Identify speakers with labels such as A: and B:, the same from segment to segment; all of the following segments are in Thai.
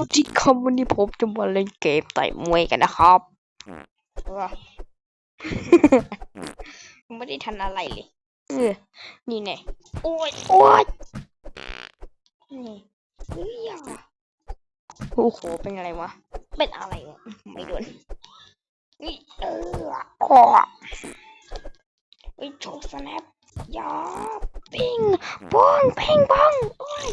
A: วัสดีครับวันนี้ผมจะมาเล่นเกมต่อยมวยกันนะครับว้าไม่ได้ทันอะไรเลยเออนี่แน่โอ้ยโอ้ยนี่เฮ้ยอะโอ้โหเป็นอะไรวะ เป็นอะไรวะ ไม่โดนนี่เออโอ้เฮ้ยโชว์สแนปยาปิ้งป้องเพ่งป้องโอ้ย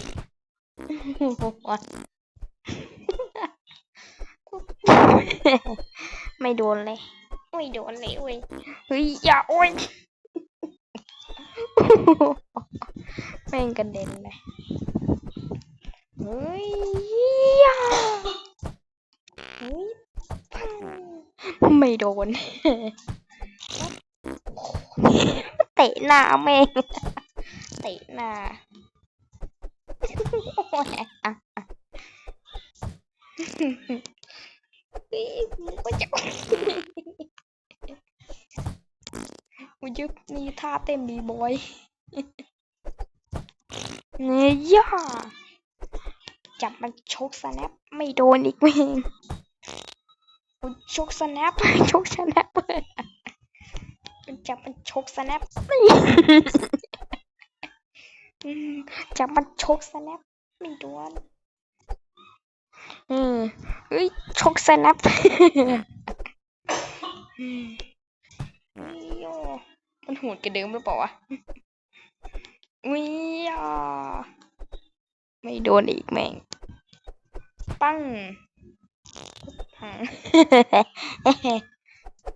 A: ไม่โดนเลย ไม่โดนเลยเว้ย เฮ้ย อย่าโอ้ยแม่งกระเด็นเลย เฮ้ยอย่าเฮ้ยปังไม่โดน เตะหน้าแม่ง เตะหน้า มันก็จะมันยึดมีท่าเต้นบีบอยเนี่ยย่าจับมันชกสแนปไม่โดนอีกแม่งชกสแนปชกสแนปมันจับมันชกสแนปจับมันชกสแนปไม่โดน อืมเฮ้ยชกสแนปอืมโยมันโหดกว่าเดิมหรือเปล่าวะวิยาไม่โดนอีกแม่ง ปั้งพัง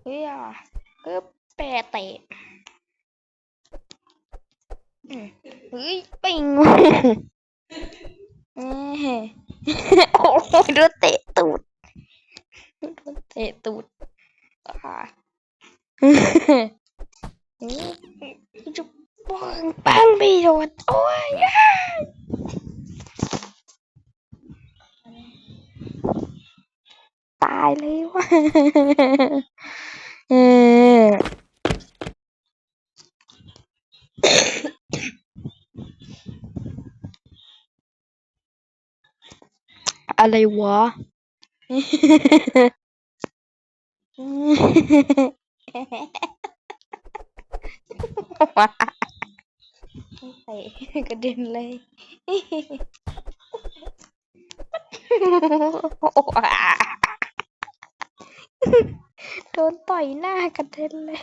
A: เฮ้ยอะก็แปรเตะอืมเฮ้ย ปิงเอ้ โอ้โหโดนเตะตูดโดนเตะตูดอ่าจะปังปังไปโดนโอ้ยอะตายเลยว่ะ เออ อะไรวะเตะกระเด็นเลยโดนต่อยหน้ากระเด็นเลย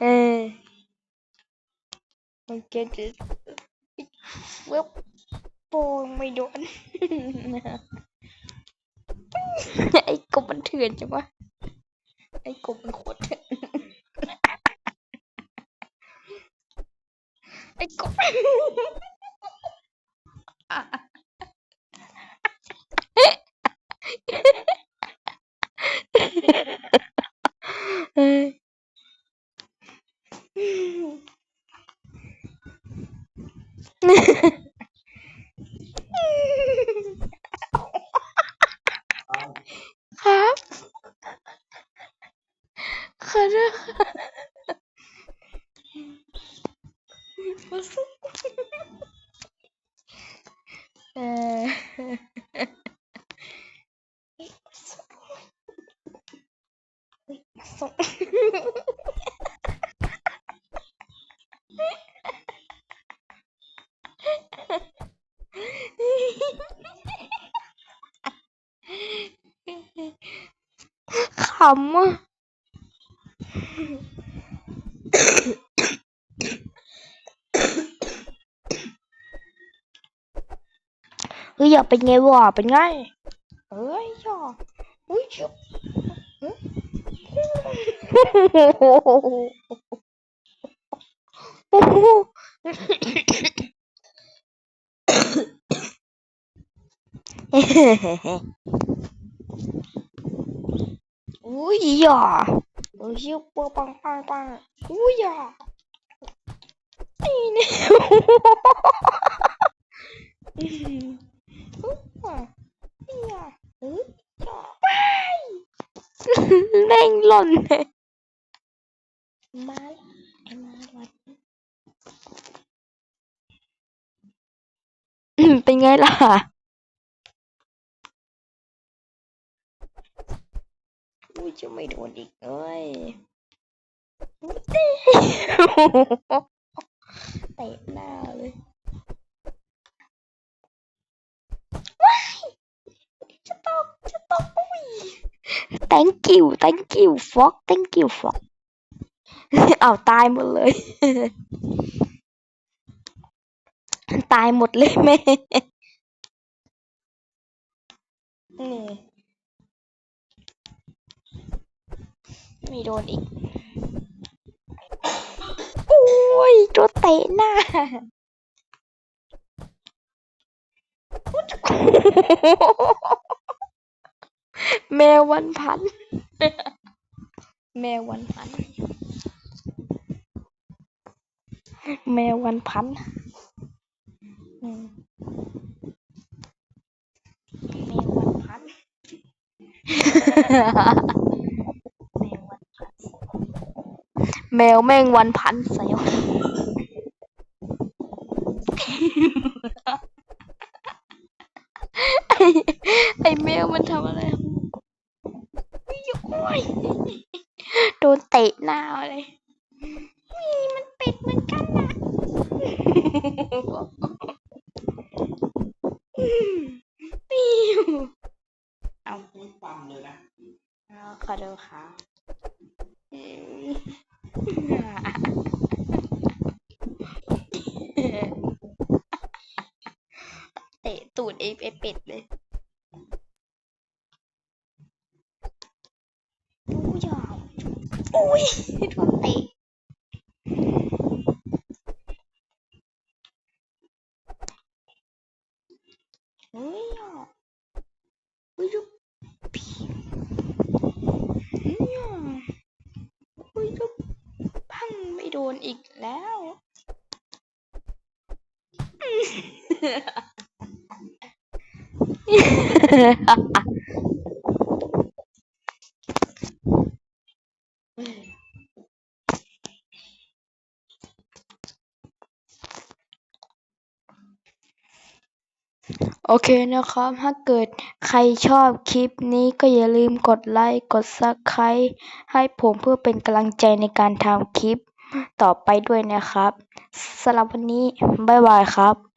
A: เออมันเก็จะเว็บ โปงไม่โดน ไอ้กบมันเถื่อนจังวะ ไอ้กบมันโคตรเถื่อน ไอ้กบเอ้ยครับขอโทษ เออส่งขำอะเฮ้ยอย่าเป็นไงวะเป็นไง เอ้ยอย่าเฮ้ยจุ๊บโอ้โหอุ้ยอย่าเฮ้ยปังปังปังปังอุ้ยอย่านี่เนี่ย อืมอุ๊ยอะนี่อะเฮ้ยอะไปแม่งหล่นเลยมาไอ้มาวัดเป็นไงล่ะอุ้ยจะไม่โดนอีกเลยเตะหน้าเลย จะตกจะตกอุ้ย thank you thank you fox thank you fox เอาตายหมดเลย ตายหมดเลยแม่นี่ม่โดนอีก โอ้ยโดนเตะหน้า แมววันพัน แมววันพัน แมววันพันแมววันพัน แมวแมวแม่งวันพันใส่วะไอ้ไอ้แมวมันทำอะไร โอ้ยโดนเตะหน้าเลยนี่มันเป็ดเหมือนกันนะปิ้วเอา
B: ไม่ปั๊มเลยนะ
A: เอาขอดูค่ะอืมเตะตูดไอ้ไอ้เป็ดเลยอู้ยาว อุ้ยโดนเตะเฮ้ยอะเฮ้ยลูกพี่เฮ้ยอะเฮ้ยพังไม่โดนอีกแล้ว โอเคนะครับ ถ้าเกิดใครชอบคลิปนี้ก็อย่าลืมกดไลค์ กด Subscribe ให้ผมเพื่อเป็นกำลังใจในการทำคลิปต่อไปด้วยนะครับสำหรับวันนี้ บ๊ายบายครับ